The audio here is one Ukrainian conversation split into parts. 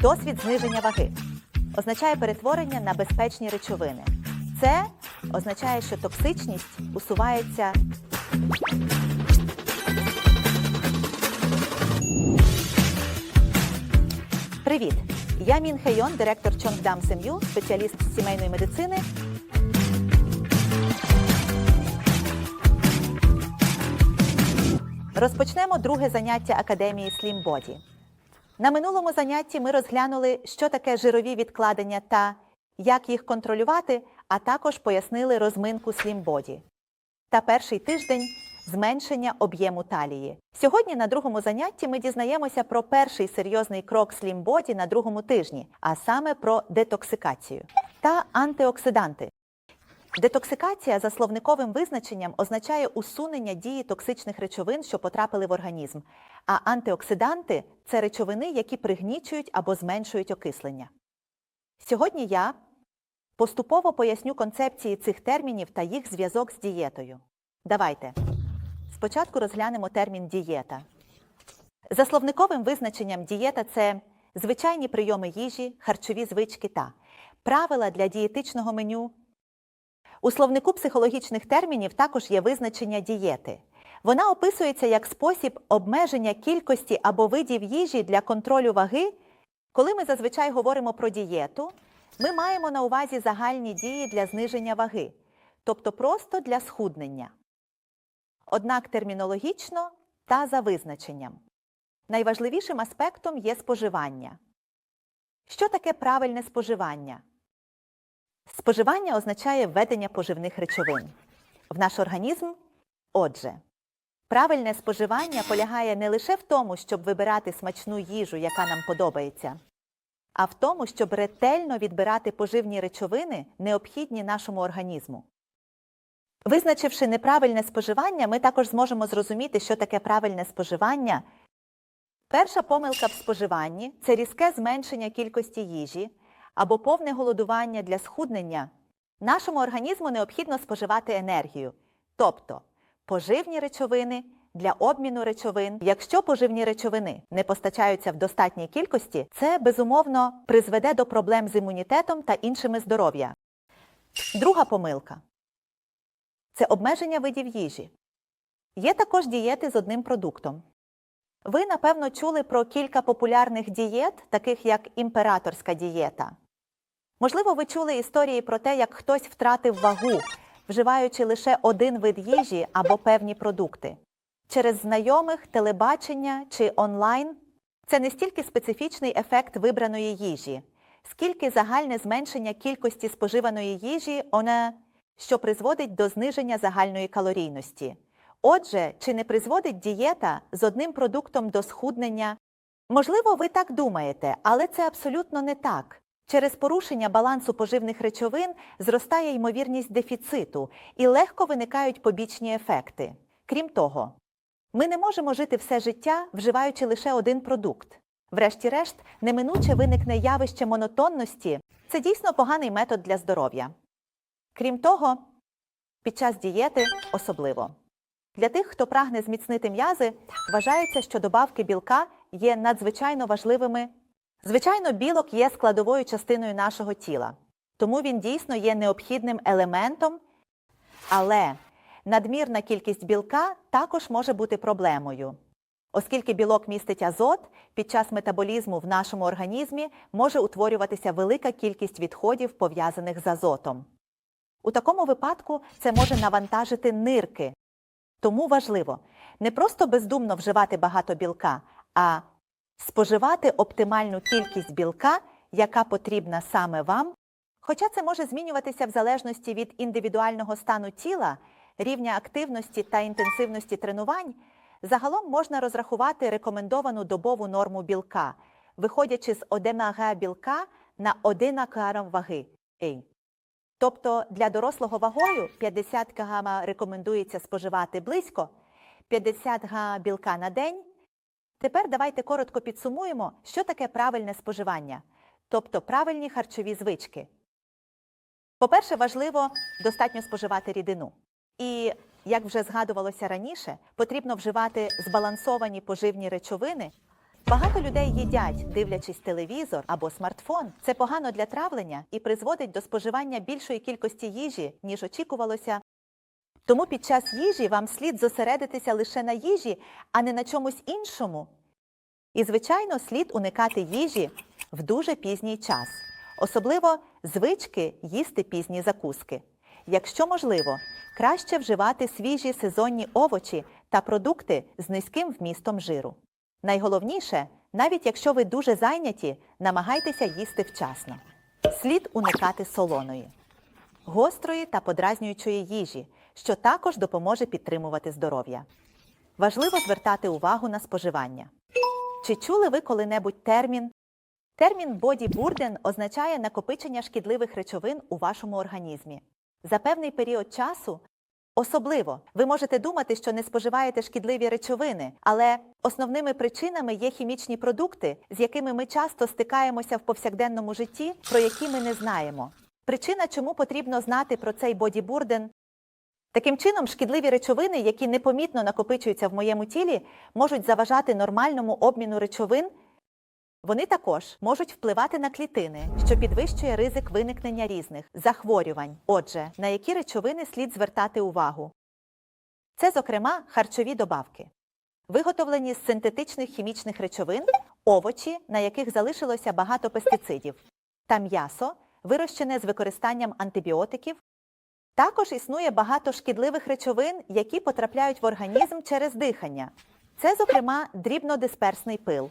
Досвід зниження ваги означає перетворення на безпечні речовини. Це означає, що токсичність усувається Привіт! Я Мін Хейон, директор Чонгдам Сем'ю, спеціаліст з сімейної медицини. Розпочнемо друге заняття Академії Slim Body. На минулому занятті ми розглянули, що таке жирові відкладення та як їх контролювати, а також пояснили розминку Body. Та перший тиждень зменшення об'єму талії. Сьогодні на другому занятті ми дізнаємося про перший серйозний крок Body на другому тижні, а саме про детоксикацію та антиоксиданти. Детоксикація за словниковим визначенням означає усунення дії токсичних речовин, що потрапили в організм, а антиоксиданти це речовини, які пригнічують або зменшують окислення. Сьогодні я поступово поясню концепції цих термінів та їх зв'язок з дієтою. Давайте. Спочатку розглянемо термін дієта. За словниковим визначенням дієта це звичайні прийоми їжі, харчові звички та правила для дієтичного меню. У словнику психологічних термінів також є визначення дієти. Вона описується як спосіб обмеження кількості або видів їжі для контролю ваги. Коли ми зазвичай говоримо про дієту, ми маємо на увазі загальні дії для зниження ваги, тобто просто для схуднення. Однак термінологічно та за визначенням. Найважливішим аспектом є споживання. Що таке правильне споживання? Споживання означає введення поживних речовин в наш організм. Отже, правильне споживання полягає не лише в тому, щоб вибирати смачну їжу, яка нам подобається, а в тому, щоб ретельно відбирати поживні речовини, необхідні нашому організму. Визначивши неправильне споживання, ми також зможемо зрозуміти, що таке правильне споживання. Перша помилка в споживанні це різке зменшення кількості їжі або повне голодування для схуднення. Нашому організму необхідно споживати енергію, тобто поживні речовини для обміну речовин. Якщо поживні речовини не постачаються в достатній кількості, це безумовно призведе до проблем з імунітетом та іншими здоров'я. Друга помилка це обмеження видів їжі. Є також дієти з одним продуктом. Ви, напевно, чули про кілька популярних дієт, таких як імператорська дієта. Можливо, ви чули історії про те, як хтось втратив вагу, вживаючи лише один вид їжі або певні продукти. Через знайомих, телебачення чи онлайн це не стільки специфічний ефект вибраної їжі, скільки загальне зменшення кількості споживаної їжі, вона, що призводить до зниження загальної калорійності. Отже, чи не призводить дієта з одним продуктом до схуднення? Можливо, ви так думаєте, але це абсолютно не так. Через порушення балансу поживних речовин зростає ймовірність дефіциту і легко виникають побічні ефекти. Крім того, ми не можемо жити все життя, вживаючи лише один продукт. Врешті-решт, неминуче виникне явище монотонності це дійсно поганий метод для здоров'я. Крім того, під час дієти особливо. Для тих, хто прагне зміцнити м'язи, вважається, що добавки білка є надзвичайно важливими. Звичайно, білок є складовою частиною нашого тіла, тому він дійсно є необхідним елементом, але надмірна кількість білка також може бути проблемою. Оскільки білок містить азот, під час метаболізму в нашому організмі може утворюватися велика кількість відходів, пов'язаних з азотом. У такому випадку це може навантажити нирки. Тому важливо не просто бездумно вживати багато білка, а споживати оптимальну кількість білка, яка потрібна саме вам. Хоча це може змінюватися в залежності від індивідуального стану тіла, рівня активності та інтенсивності тренувань, загалом можна розрахувати рекомендовану добову норму білка, виходячи з 1 г білка на 1 кг ваги. Тобто для дорослого вагою 50 кг рекомендується споживати близько 50 г білка на день. Тепер давайте коротко підсумуємо, що таке правильне споживання, тобто правильні харчові звички. По-перше, важливо достатньо споживати рідину. І, як вже згадувалося раніше, потрібно вживати збалансовані поживні речовини Багато людей їдять, дивлячись телевізор або смартфон. Це погано для травлення і призводить до споживання більшої кількості їжі, ніж очікувалося. Тому під час їжі вам слід зосередитися лише на їжі, а не на чомусь іншому. І, звичайно, слід уникати їжі в дуже пізній час, особливо звички їсти пізні закуски. Якщо можливо, краще вживати свіжі сезонні овочі та продукти з низьким вмістом жиру. Найголовніше, навіть якщо ви дуже зайняті, намагайтеся їсти вчасно. Слід уникати солоної, гострої та подразнюючої їжі, що також допоможе підтримувати здоров'я. Важливо звертати увагу на споживання. Чи чули ви коли-небудь термін? Термін бодібурден означає накопичення шкідливих речовин у вашому організмі. За певний період часу Особливо, ви можете думати, що не споживаєте шкідливі речовини, але основними причинами є хімічні продукти, з якими ми часто стикаємося в повсякденному житті, про які ми не знаємо. Причина, чому потрібно знати про цей бодібурден. Таким чином, шкідливі речовини, які непомітно накопичуються в моєму тілі, можуть заважати нормальному обміну речовин. Вони також можуть впливати на клітини, що підвищує ризик виникнення різних захворювань. Отже, на які речовини слід звертати увагу? Це, зокрема, харчові добавки, виготовлені з синтетичних хімічних речовин, овочі, на яких залишилося багато пестицидів, та м'ясо, вирощене з використанням антибіотиків. Також існує багато шкідливих речовин, які потрапляють в організм через дихання. Це, зокрема, дрібнодисперсний пил,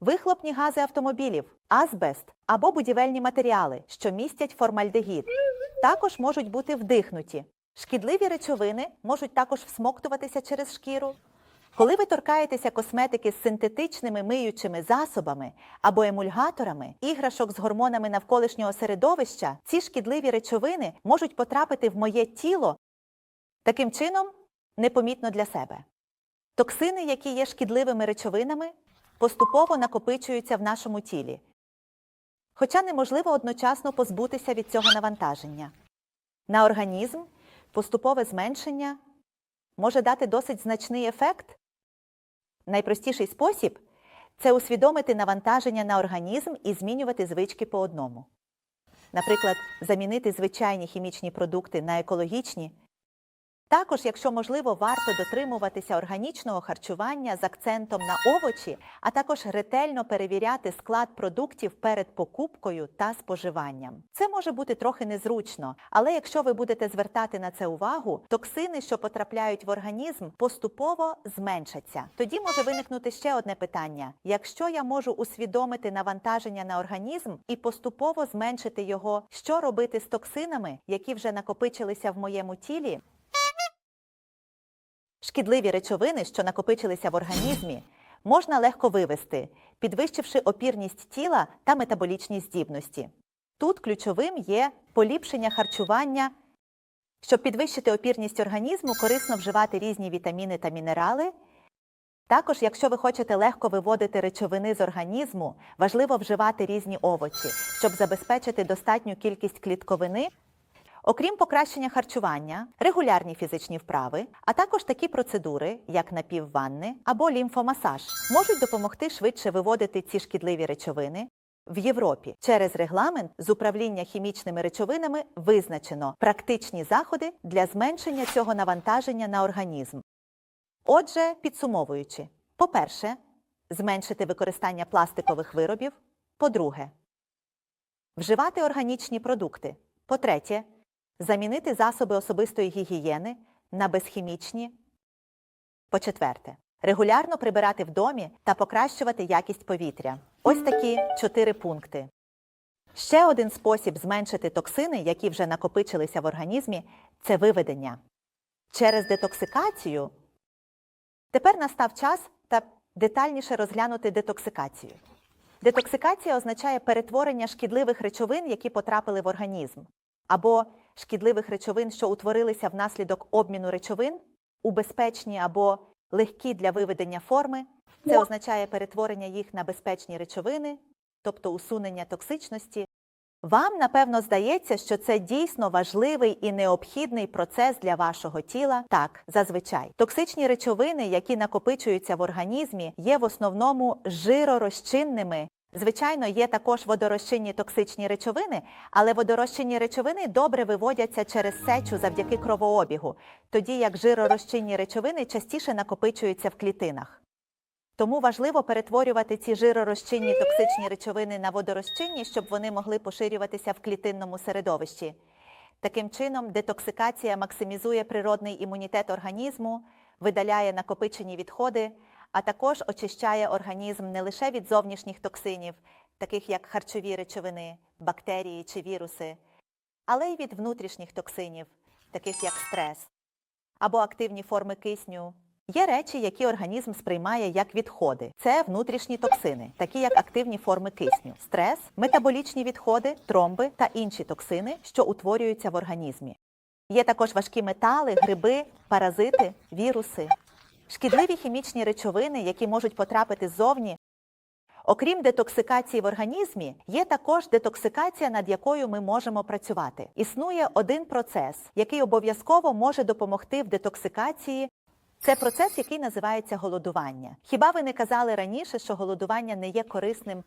вихлопні гази автомобілів, азбест або будівельні матеріали, що містять формальдегід. Також можуть бути вдихнуті. Шкідливі речовини можуть також всмоктуватися через шкіру. Коли ви торкаєтеся косметики з синтетичними миючими засобами або емульгаторами, іграшок з гормонами навколишнього середовища, ці шкідливі речовини можуть потрапити в моє тіло таким чином непомітно для себе. Токсини, які є шкідливими речовинами, поступово накопичуються в нашому тілі. Хоча неможливо одночасно позбутися від цього навантаження. На організм поступове зменшення може дати досить значний ефект. Найпростіший спосіб це усвідомити навантаження на організм і змінювати звички по одному. Наприклад, замінити звичайні хімічні продукти на екологічні. Також, якщо можливо, варто дотримуватися органічного харчування з акцентом на овочі, а також ретельно перевіряти склад продуктів перед покупкою та споживанням. Це може бути трохи незручно, але якщо ви будете звертати на це увагу, токсини, що потрапляють в організм, поступово зменшаться. Тоді може виникнути ще одне питання: якщо я можу усвідомити навантаження на організм і поступово зменшити його, що робити з токсинами, які вже накопичилися в моєму тілі? Шкідливі речовини, що накопичилися в організмі, можна легко вивести, підвищивши опірність тіла та метаболічні здібності. Тут ключовим є поліпшення харчування. Щоб підвищити опірність організму, корисно вживати різні вітаміни та мінерали. Також, якщо ви хочете легко виводити речовини з організму, важливо вживати різні овочі, щоб забезпечити достатню кількість клітковини. Окрім покращення харчування, регулярні фізичні вправи, а також такі процедури, як напівванни або лімфомасаж, можуть допомогти швидше виводити ці шкідливі речовини. В Європі через регламент з управління хімічними речовинами визначено практичні заходи для зменшення цього навантаження на організм. Отже, підсумовуючи, по-перше, зменшити використання пластикових виробів. По-друге, вживати органічні продукти. По-третє, замінити засоби особистої гігієни на безхімічні. По-четверте, регулярно прибирати в домі та покращувати якість повітря. Ось такі чотири пункти. Ще один спосіб зменшити токсини, які вже накопичилися в організмі, це виведення. Через детоксикацію тепер настав час та детальніше розглянути детоксикацію. Детоксикація означає перетворення шкідливих речовин, які потрапили в організм, або шкідливих речовин, що утворилися внаслідок обміну речовин, у безпечні або легкі для виведення форми. Це означає перетворення їх на безпечні речовини, тобто усунення токсичності, Вам, напевно, здається, що це дійсно важливий і необхідний процес для вашого тіла. Так, зазвичай. Токсичні речовини, які накопичуються в організмі, є в основному жиророзчинними. Звичайно, є також водорозчинні токсичні речовини, але водорозчинні речовини добре виводяться через сечу завдяки кровообігу, тоді як жиророзчинні речовини частіше накопичуються в клітинах. Тому важливо перетворювати ці жиророзчинні токсичні речовини на водорозчинні, щоб вони могли поширюватися в клітинному середовищі. Таким чином, детоксикація максимізує природний імунітет організму, видаляє накопичені відходи, а також очищає організм не лише від зовнішніх токсинів, таких як харчові речовини, бактерії чи віруси, але й від внутрішніх токсинів, таких як стрес або активні форми кисню. Є речі, які організм сприймає як відходи. Це внутрішні токсини, такі як активні форми кисню, стрес, метаболічні відходи, тромби та інші токсини, що утворюються в організмі. Є також важкі метали, гриби, паразити, віруси, шкідливі хімічні речовини, які можуть потрапити ззовні. Окрім детоксикації в організмі, є також детоксикація, над якою ми можемо працювати. Існує один процес, який обов'язково може допомогти в детоксикації. Це процес, який називається голодування. Хіба ви не казали раніше, що голодування не є корисним?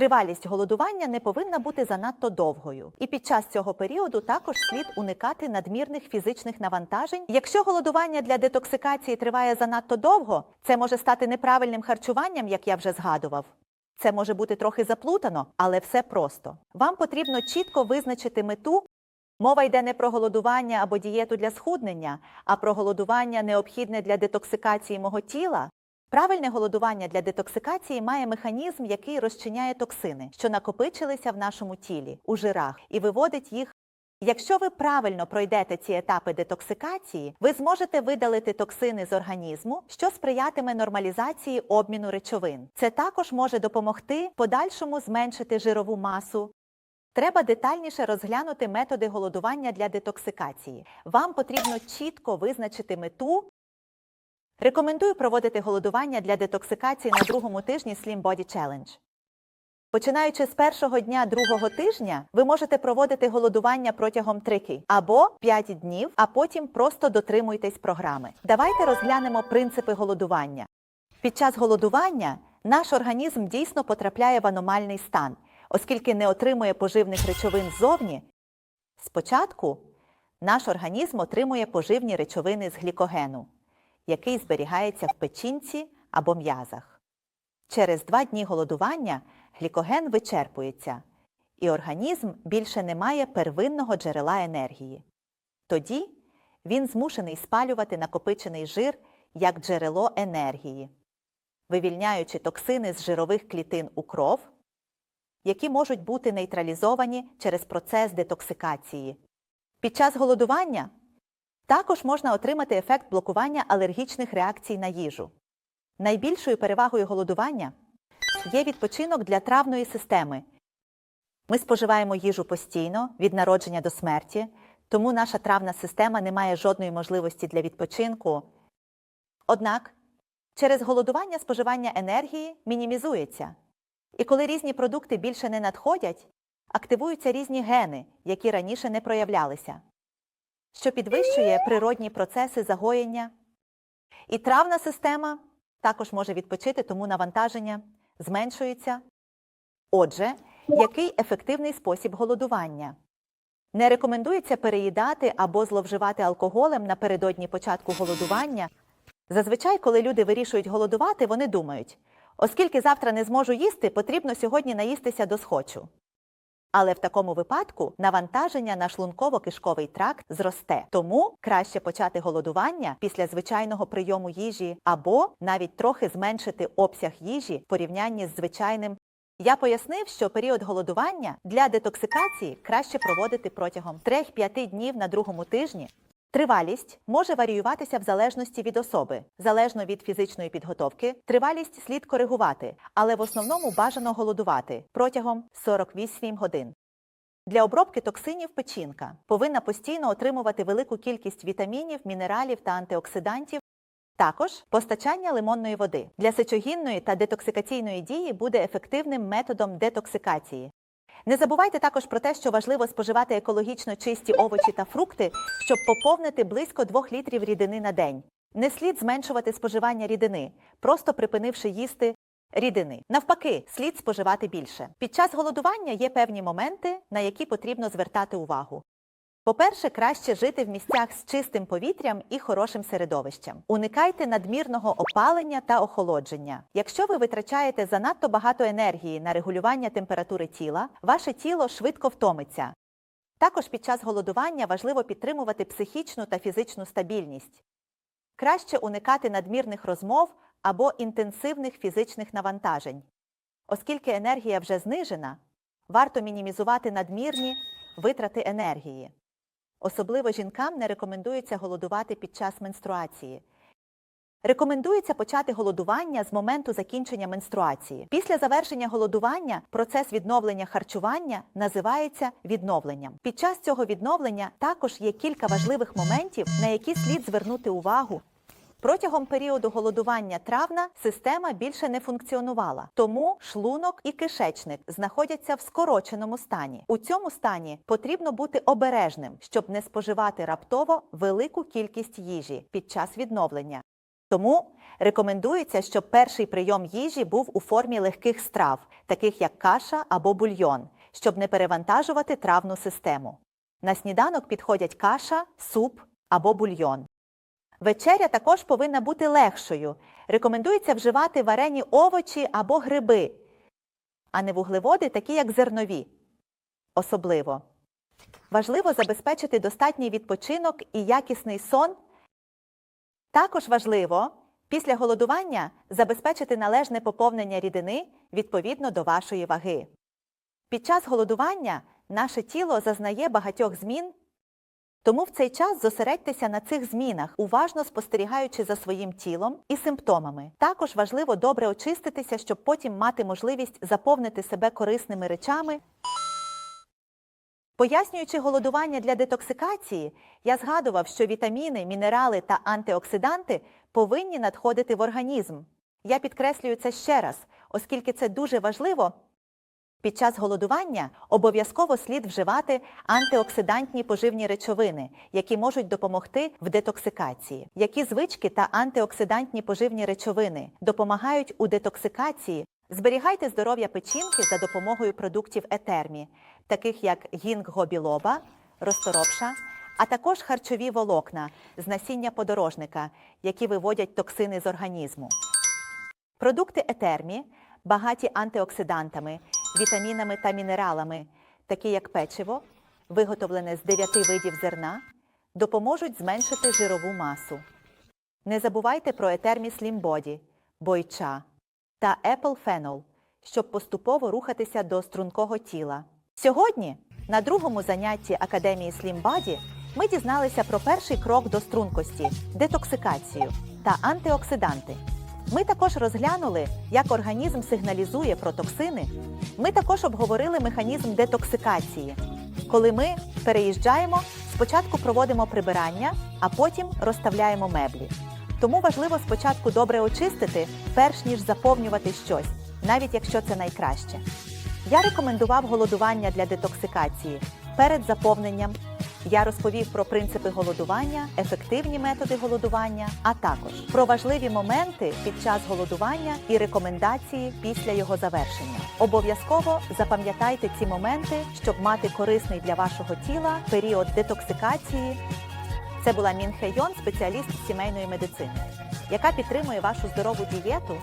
Тривалість голодування не повинна бути занадто довгою, і під час цього періоду також слід уникати надмірних фізичних навантажень. Якщо голодування для детоксикації триває занадто довго, це може стати неправильним харчуванням, як я вже згадував. Це може бути трохи заплутано, але все просто. Вам потрібно чітко визначити мету. Мова йде не про голодування або дієту для схуднення, а про голодування необхідне для детоксикації мого тіла. Правильне голодування для детоксикації має механізм, який розчиняє токсини, що накопичилися в нашому тілі у жирах, і виводить їх. Якщо ви правильно пройдете ці етапи детоксикації, ви зможете видалити токсини з організму, що сприятиме нормалізації обміну речовин. Це також може допомогти подальшому зменшити жирову масу. Треба детальніше розглянути методи голодування для детоксикації. Вам потрібно чітко визначити мету. Рекомендую проводити голодування для детоксикації на другому тижні Slim Body Challenge. Починаючи з першого дня другого тижня, ви можете проводити голодування протягом 3 або 5 днів, а потім просто дотримуйтесь програми. Давайте розглянемо принципи голодування. Під час голодування наш організм дійсно потрапляє в аномальний стан, оскільки не отримує поживних речовин ззовні. Спочатку наш організм отримує поживні речовини з глікогену, який зберігається в печінці або м'язах. Через два дні голодування глікоген вичерпується, і організм більше не має первинного джерела енергії. Тоді він змушений спалювати накопичений жир як джерело енергії, вивільняючи токсини з жирових клітин у кров, які можуть бути нейтралізовані через процес детоксикації. Під час голодування також можна отримати ефект блокування алергічних реакцій на їжу. Найбільшою перевагою голодування є відпочинок для травної системи. Ми споживаємо їжу постійно від народження до смерті, тому наша травна система не має жодної можливості для відпочинку. Однак через голодування споживання енергії мінімізується. І коли різні продукти більше не надходять, активуються різні гени, які раніше не проявлялися, що підвищує природні процеси загоєння. І травна система також може відпочити, тому навантаження зменшується. Отже, який ефективний спосіб голодування? Не рекомендується переїдати або зловживати алкоголем напередодні початку голодування. Зазвичай, коли люди вирішують голодувати, вони думають, оскільки завтра не зможу їсти, потрібно сьогодні наїстися до схочу. Але в такому випадку навантаження на шлунково-кишковий тракт зросте. Тому краще почати голодування після звичайного прийому їжі або навіть трохи зменшити обсяг їжі в порівнянні з звичайним. Я пояснив, що період голодування для детоксикації краще проводити протягом 3-5 днів на другому тижні. Тривалість може варіюватися в залежності від особи. Залежно від фізичної підготовки, тривалість слід коригувати, але в основному бажано голодувати протягом 48 годин. Для обробки токсинів печінка повинна постійно отримувати велику кількість вітамінів, мінералів та антиоксидантів. Також постачання лимонної води для сечогінної та детоксикаційної дії буде ефективним методом детоксикації. Не забувайте також про те, що важливо споживати екологічно чисті овочі та фрукти, щоб поповнити близько 2 літрів рідини на день. Не слід зменшувати споживання рідини, просто припинивши їсти рідини. Навпаки, слід споживати більше. Під час голодування є певні моменти, на які потрібно звертати увагу. По-перше, краще жити в місцях з чистим повітрям і хорошим середовищем. Уникайте надмірного опалення та охолодження. Якщо ви витрачаєте занадто багато енергії на регулювання температури тіла, ваше тіло швидко втомиться. Також під час голодування важливо підтримувати психічну та фізичну стабільність. Краще уникати надмірних розмов або інтенсивних фізичних навантажень. Оскільки енергія вже знижена, варто мінімізувати надмірні витрати енергії. Особливо жінкам не рекомендується голодувати під час менструації. Рекомендується почати голодування з моменту закінчення менструації. Після завершення голодування процес відновлення харчування називається відновленням. Під час цього відновлення також є кілька важливих моментів, на які слід звернути увагу. Протягом періоду голодування травна система більше не функціонувала, тому шлунок і кишечник знаходяться в скороченому стані. У цьому стані потрібно бути обережним, щоб не споживати раптово велику кількість їжі під час відновлення. Тому рекомендується, щоб перший прийом їжі був у формі легких страв, таких як каша або бульйон, щоб не перевантажувати травну систему. На сніданок підходять каша, суп або бульйон. Вечеря також повинна бути легшою. Рекомендується вживати варені овочі або гриби, а не вуглеводи, такі як зернові. Особливо важливо забезпечити достатній відпочинок і якісний сон. Також важливо після голодування забезпечити належне поповнення рідини відповідно до вашої ваги. Під час голодування наше тіло зазнає багатьох змін, тому в цей час зосередьтеся на цих змінах, уважно спостерігаючи за своїм тілом і симптомами. Також важливо добре очиститися, щоб потім мати можливість заповнити себе корисними речами. Пояснюючи голодування для детоксикації, я згадував, що вітаміни, мінерали та антиоксиданти повинні надходити в організм. Я підкреслюю це ще раз, оскільки це дуже важливо. Під час голодування обов'язково слід вживати антиоксидантні поживні речовини, які можуть допомогти в детоксикації. Які звички та антиоксидантні поживні речовини допомагають у детоксикації? Зберігайте здоров'я печінки за допомогою продуктів етермі, таких як гінго білоба, розторопша, а також харчові волокна з насіння подорожника, які виводять токсини з організму. Продукти етермі багаті антиоксидантами, вітамінами та мінералами, такі як печиво, виготовлене з 9 видів зерна, допоможуть зменшити жирову масу. Не забувайте про етермі Slim бойча та Apple Phenol, щоб поступово рухатися до стрункого тіла. Сьогодні, на другому занятті Академії Body, ми дізналися про перший крок до стрункості детоксикацію та антиоксиданти. Ми також розглянули, як організм сигналізує про токсини. Ми також обговорили механізм детоксикації. Коли ми переїжджаємо, спочатку проводимо прибирання, а потім розставляємо меблі. Тому важливо спочатку добре очистити, перш ніж заповнювати щось, навіть якщо це найкраще. Я рекомендував голодування для детоксикації перед заповненням. Я розповів про принципи голодування, ефективні методи голодування, а також про важливі моменти під час голодування і рекомендації після його завершення. Обов'язково запам'ятайте ці моменти, щоб мати корисний для вашого тіла період детоксикації. Це була Мін Хейон, спеціаліст сімейної медицини, яка підтримує вашу здорову дієту